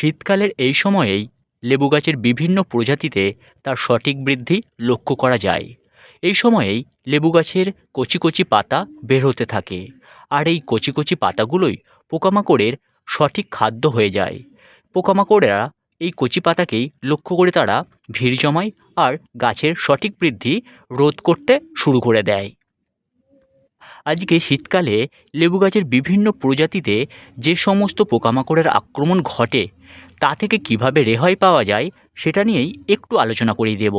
শীতকালের এই সময়েই লেবু গাছের বিভিন্ন প্রজাতিতে তার সঠিক বৃদ্ধি লক্ষ্য করা যায়। এই সময়েই লেবু গাছের কচি কচি পাতা বের হতে থাকে আর এই কচি কচি পাতাগুলোই পোকামাকড়ের সঠিক খাদ্য হয়ে যায়। পোকামাকড়েরা এই কচি পাতাকেই লক্ষ্য করে তারা ভিড় জমায় আর গাছের সঠিক বৃদ্ধি রোধ করতে শুরু করে দেয়। আজকে শীতকালে লেবু গাছের বিভিন্ন প্রজাতিতে যে সমস্ত পোকামাকড়ের আক্রমণ ঘটে, তা থেকে কীভাবে রেহাই পাওয়া যায় সেটা নিয়েই একটু আলোচনা করিয়ে দেব।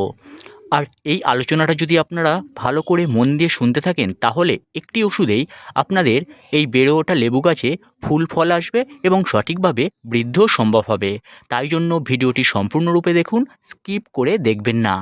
আর এই আলোচনাটা যদি আপনারা ভালো করে মন দিয়ে শুনতে থাকেন, তাহলে একটি ওষুধেই আপনাদের এই বেড়ে ওঠা লেবু গাছে ফুল ফল আসবে এবং সঠিকভাবে বৃদ্ধিও সম্ভব হবে। তাই জন্য ভিডিওটি সম্পূর্ণরূপে দেখুন, স্কিপ করে দেখবেন না।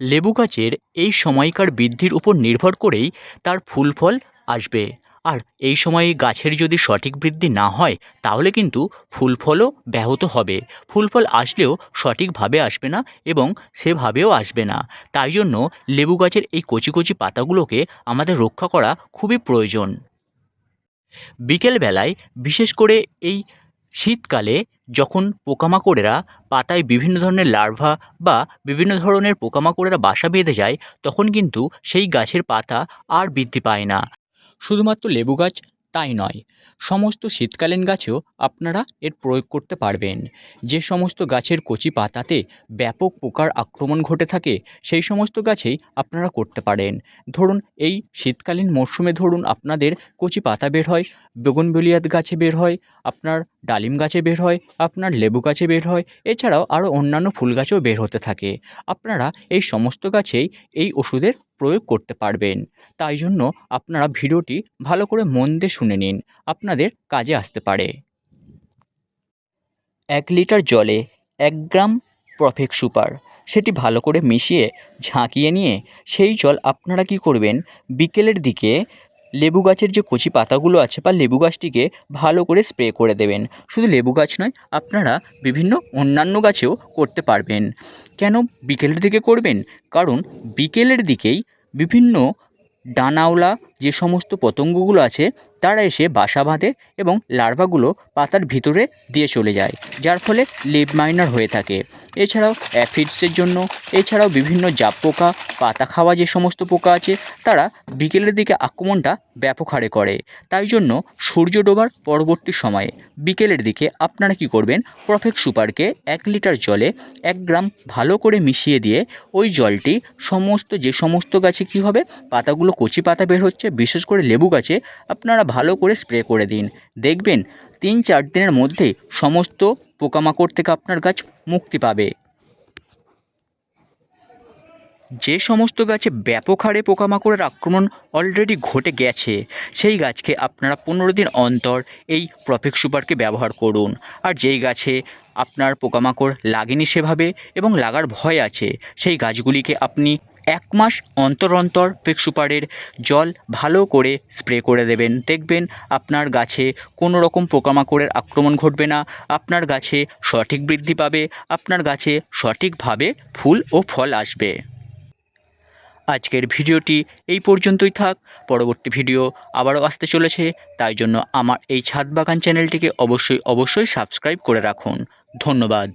লেবু গাছের এই সময়কার বৃদ্ধির উপর নির্ভর করেই তার ফুল ফল আসবে। আর এই সময়ে গাছের যদি সঠিক বৃদ্ধি না হয়, তাহলে কিন্তু ফুল ফলও ব্যাহত হবে। ফুল ফল আসলেও সঠিকভাবে আসবে না এবং সেভাবেও আসবে না। তাই জন্য লেবু গাছের এই কচি কচি পাতাগুলোকে আমাদের রক্ষা করা খুবই প্রয়োজন। বিকেলবেলায় বিশেষ করে এই শীতকালে যখন পোকামাকড়েরা পাতায় বিভিন্ন ধরনের লার্ভা বা বিভিন্ন ধরনের পোকামাকড়েরা বাসা বেঁধে যায়, তখন কিন্তু সেই গাছের পাতা আর বৃদ্ধি পায় না। শুধুমাত্র লেবু গাছ তাই নয়, সমস্ত শীতকালীন গাছেও আপনারা এর প্রয়োগ করতে পারবেন। যে সমস্ত গাছের কচি পাতাতে ব্যাপক পোকার আক্রমণ ঘটে থাকে, সেই সমস্ত গাছেই আপনারা করতে পারেন। ধরুন, এই শীতকালীন মরশুমে ধরুন আপনাদের কচি পাতা বের হয় বেগুনবেলিয়াত গাছে বের হয়, আপনার ডালিম গাছে বের হয়, আপনার লেবু গাছে বের হয়, এছাড়াও আরও অন্যান্য ফুল গাছেও বের হতে থাকে। আপনারা এই সমস্ত গাছেই এই ওষুধের প্রয়োগ করতে পারবেন। তাই জন্য আপনারা ভিডিওটি ভালো করে মন দিয়ে শুনে নিন, আপনাদের কাজে আসতে পারে। এক লিটার জলে এক গ্রাম প্রফেক্ট সুপার, সেটি ভালো করে মিশিয়ে ঝাঁকিয়ে নিয়ে সেই জল আপনারা কি করবেন, বিকেলের দিকে লেবু গাছের যে কচি পাতাগুলো আছে বা লেবু গাছটিকে ভালো করে স্প্রে করে দেবেন। শুধু লেবু গাছ নয়, আপনারা বিভিন্ন অন্যান্য গাছেও করতে পারবেন। কেন বিকেলের দিকে করবেন? কারণ বিকেলের দিকেই বিভিন্ন ডানাওলা যে সমস্ত পতঙ্গগুলো আছে, তারা এসে বাসা বাঁধে এবং লার্ভাগুলো পাতার ভিতরে দিয়ে চলে যায়, যার ফলে লিভ মাইনার হয়ে থাকে। এছাড়াও অ্যাফিডসের জন্য, এছাড়াও বিভিন্ন জাপ পোকা, পাতা খাওয়া যে সমস্ত পোকা আছে, তারা বিকেলের দিকে আক্রমণটা ব্যাপক হারে করে। তাই জন্য সূর্য ডোবার পরবর্তী সময়ে বিকেলের দিকে আপনারা কি করবেন? প্রফেক্ট সুপারকে এক লিটার জলে এক গ্রাম ভালো করে মিশিয়ে দিয়ে ওই জলটি সমস্ত যে সমস্ত গাছে কি হবে, পাতাগুলো কচি পাতা বের হচ্ছে, বিশেষ করে লেবু গাছে আপনারা ভালো করে স্প্রে করে দিন। দেখবেন তিন চার দিনের মধ্যেই সমস্ত পোকামাকড় থেকে আপনার গাছ মুক্তি পাবে। যে সমস্ত গাছে ব্যাপক হারে পোকামাকড়ের আক্রমণ অলরেডি ঘটে গেছে, সেই গাছকে আপনারা পনেরো দিন অন্তর এই প্রফেক্ট সুপারকে ব্যবহার করুন। আর যেই গাছে আপনার পোকামাকড় লাগেনি সেভাবে এবং লাগার ভয় আছে, সেই গাছগুলিকে আপনি এক মাস অন্তর অন্তর ফেক সুপারের জল ভালো করে স্প্রে করে দেবেন। দেখবেন আপনার গাছে কোনো রকম পোকামাকড়ের আক্রমণ ঘটবে না। আপনার গাছে সঠিক বৃদ্ধি পাবে। আপনার গাছে সঠিকভাবে ফুল ও ফল আসবে। আজকের ভিডিওটি এই পর্যন্তই থাক। পরবর্তী ভিডিও আবারও আসতে চলেছে। তাই জন্য আমার এই ছাদ বাগান চ্যানেলটিকে অবশ্যই অবশ্যই সাবস্ক্রাইব করে রাখুন। ধন্যবাদ।